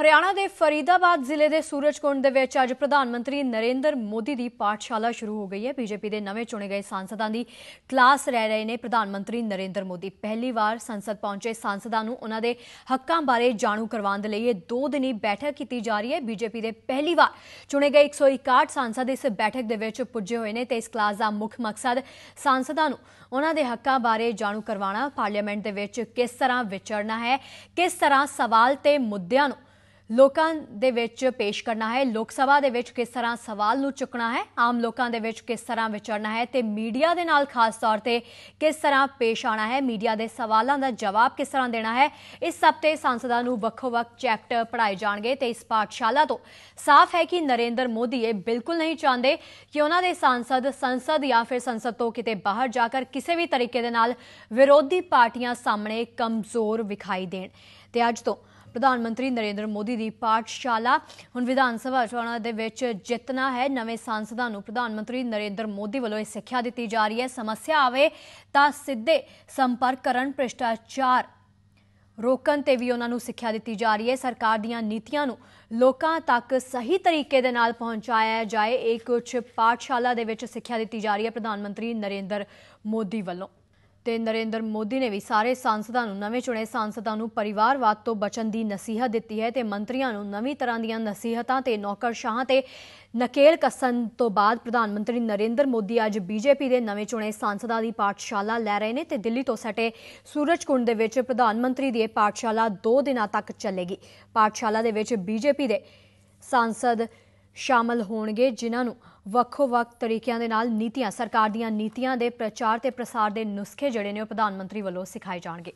ਹਰਿਆਣਾ ਦੇ ਫਰੀਦਾਬਾਦ ਜ਼ਿਲ੍ਹੇ ਦੇ ਸੂਰਜਕੁੰਡ ਦੇ ਵਿੱਚ ਅੱਜ ਪ੍ਰਧਾਨ ਮੰਤਰੀ ਨਰਿੰਦਰ ਮੋਦੀ ਦੀ ਪਾਠਸ਼ਾਲਾ ਸ਼ੁਰੂ ਹੋ ਗਈ ਹੈ। ਬੀਜੇਪੀ ਦੇ ਨਵੇਂ ਚੁਣੇ ਗਏ ਸਾਂਸਦਾਂ ਦੀ ਕਲਾਸ ਰਹਿ ਰਹੇ ਨੇ ਪ੍ਰਧਾਨ ਮੰਤਰੀ ਨਰਿੰਦਰ ਮੋਦੀ। ਪਹਿਲੀ ਵਾਰ ਸੰਸਦ ਪਹੁੰਚੇ ਸਾਂਸਦਾਂ ਨੂੰ ਉਹਨਾਂ ਦੇ ਹੱਕਾਂ ਬਾਰੇ ਜਾਣੂ ਕਰਵਾਉਣ ਦੇ ਲਈ ਇਹ ਦੋ ਦਿਨੀ ਬੈਠਕ ਕੀਤੀ ਜਾ ਰਹੀ ਹੈ। ਬੀਜੇਪੀ ਦੇ ਪਹਿਲੀ ਵਾਰ ਚੁਣੇ ਗਏ 161 ਸਾਂਸਦ ਇਸ ਬੈਠਕ ਦੇ ਵਿੱਚ ਪੁੱਜੇ ਹੋਏ ਨੇ ਤੇ ਇਸ ਕਲਾਸ ਦਾ ਮੁੱਖ ਮਕਸਦ ਸਾਂਸਦਾਂ ਨੂੰ ਉਹਨਾਂ ਦੇ ਹੱਕਾਂ ਬਾਰੇ ਜਾਣੂ ਕਰਵਾਉਣਾ, ਪਾਰਲੀਮੈਂਟ ਦੇ ਵਿੱਚ ਕਿਸ ਤਰ੍ਹਾਂ ਵਿਚਰਨਾ ਹੈ, ਕਿਸ ਤਰ੍ਹਾਂ ਸਵਾਲ ਤੇ ਮੁੱਦਿਆਂ ਨੂੰ ਲੋਕਾਂ ਦੇ ਵਿੱਚ ਪੇਸ਼ ਕਰਨਾ ਹੈ। ਲੋਕ ਸਭਾ ਦੇ ਵਿੱਚ ਕਿਸ ਤਰ੍ਹਾਂ ਸਵਾਲ ਨੂੰ ਚੁੱਕਣਾ ਹੈ? ਆਮ ਲੋਕਾਂ ਦੇ ਵਿੱਚ ਕਿਸ ਤਰ੍ਹਾਂ ਵਿਚਰਨਾ ਹੈ ਤੇ ਮੀਡੀਆ ਦੇ ਨਾਲ ਖਾਸ ਤੌਰ ਤੇ ਕਿਸ ਤਰ੍ਹਾਂ ਪੇਸ਼ ਆਣਾ ਹੈ? ਮੀਡੀਆ ਦੇ ਸਵਾਲਾਂ ਦਾ ਜਵਾਬ ਕਿਸ ਤਰ੍ਹਾਂ ਦੇਣਾ ਹੈ? ਇਸ ਸਭ ਤੇ ਸੰਸਦਾਂ ਨੂੰ ਵੱਖੋ-ਵੱਖ ਚੈਪਟਰ ਪੜਾਏ ਜਾਣਗੇ ਤੇ ਇਸ ਪਾਠਸ਼ਾਲਾ ਤੋਂ ਸਾਫ਼ ਹੈ ਕਿ ਨਰਿੰਦਰ ਮੋਦੀ ਇਹ ਬਿਲਕੁਲ ਨਹੀਂ ਚਾਹੁੰਦੇ ਕਿ ਉਹਨਾਂ ਦੇ ਸਾਂਸਦ ਸੰਸਦ ਜਾਂ ਫਿਰ ਸੰਸਦ ਤੋਂ ਕਿਤੇ ਬਾਹਰ ਜਾ ਜਾकर ਕਿਸੇ ਵੀ ਤਰੀਕੇ ਦੇ ਨਾਲ ਵਿਰੋਧੀ ਪਾਰਟੀਆਂ ਸਾਹਮਣੇ ਕਮਜ਼ੋਰ ਵਿਖਾਈ ਦੇਣ। ਤੇ ਅੱਜ ਤੋਂ ਪ੍ਰਧਾਨ ਮੰਤਰੀ ਨਰਿੰਦਰ ਮੋਦੀ ਦੀ ਪਾਠਸ਼ਾਲਾ। ਹੁਣ ਵਿਧਾਨ ਸਭਾ ਚੋਣਾਂ ਦੇ ਵਿੱਚ ਜਿੱਤਣਾ ਹੈ। ਨਵੇਂ ਸਾਂਸਦਾਂ ਨੂੰ ਪ੍ਰਧਾਨ ਮੰਤਰੀ ਨਰਿੰਦਰ ਮੋਦੀ ਵੱਲੋਂ ਇਹ ਸਿੱਖਿਆ ਦਿੱਤੀ ਜਾ ਰਹੀ ਹੈ। ਸਮੱਸਿਆ ਆਵੇ ਤਾਂ ਸਿੱਧੇ ਸੰਪਰਕ ਕਰਨ, ਭ੍ਰਿਸ਼ਟਾਚਾਰ ਰੋਕਣ ਤੇ ਵੀ ਉਹਨਾਂ ਨੂੰ ਸਿੱਖਿਆ ਦਿੱਤੀ ਜਾ ਰਹੀ ਹੈ। ਸਰਕਾਰ ਦੀਆਂ ਨੀਤੀਆਂ ਨੂੰ ਲੋਕਾਂ ਤੱਕ ਸਹੀ ਤਰੀਕੇ ਦੇ ਨਾਲ ਪਹੁੰਚਾਇਆ ਜਾਏ, ਇਹ ਕੁਝ ਪਾਠਸ਼ਾਲਾ ਦੇ ਵਿੱਚ ਸਿੱਖਿਆ ਦਿੱਤੀ ਜਾ ਰਹੀ ਹੈ ਪ੍ਰਧਾਨ ਮੰਤਰੀ ਨਰਿੰਦਰ ਮੋਦੀ ਵੱਲੋਂ। ਤੇ ਨਰਿੰਦਰ ਮੋਦੀ ਨੇ ਵੀ ਸਾਰੇ ਸਾਂਸਦਾਂ ਨੂੰ, ਨਵੇਂ ਚੁਣੇ ਸਾਂਸਦਾਂ ਨੂੰ ਪਰਿਵਾਰਵਾਦ ਤੋਂ ਬਚਣ ਦੀ ਨਸੀਹਤ ਦਿੱਤੀ ਹੈ ਤੇ ਮੰਤਰੀਆਂ ਨੂੰ ਨਵੀਂ ਤਰ੍ਹਾਂ ਦੀਆਂ ਨਸੀਹਤਾਂ ਤੇ ਨੌਕਰਸ਼ਾਹਾਂ ਤੇ ਨਕੇਲ ਕੱਸਣ ਤੋਂ ਬਾਅਦ ਪ੍ਰਧਾਨ ਮੰਤਰੀ ਨਰਿੰਦਰ ਮੋਦੀ ਅੱਜ ਬੀਜੇਪੀ ਦੇ ਨਵੇਂ ਚੁਣੇ ਸਾਂਸਦਾਂ ਦੀ ਪਾਠਸ਼ਾਲਾ ਲੈ ਰਹੇ ਨੇ ਤੇ ਦਿੱਲੀ ਤੋਂ ਸਟੇ ਸੂਰਜਕੁੰਡ ਦੇ ਵਿੱਚ ਪ੍ਰਧਾਨ ਮੰਤਰੀ ਦੀ ਇਹ ਪਾਠਸ਼ਾਲਾ 2 ਦਿਨਾਂ ਤੱਕ ਚੱਲੇਗੀ। ਪਾਠਸ਼ਾਲਾ ਦੇ ਵਿੱਚ ਬੀਜੇਪੀ ਦੇ ਸਾਂਸਦ ਸ਼ਾਮਲ ਹੋਣਗੇ, ਜਿਨ੍ਹਾਂ ਨੂੰ ਵੱਖੋ-ਵੱਖ ਤਰੀਕਿਆਂ ਦੇ ਨਾਲ ਨੀਤੀਆਂ, ਸਰਕਾਰ ਦੀਆਂ ਨੀਤੀਆਂ ਦੇ ਪ੍ਰਚਾਰ ਤੇ ਪ੍ਰਸਾਰ ਦੇ ਨੁਸਖੇ ਜਿਹੜੇ ਨੇ ਉਹ ਪ੍ਰਧਾਨ ਮੰਤਰੀ ਵੱਲੋਂ ਸਿਖਾਏ ਜਾਣਗੇ।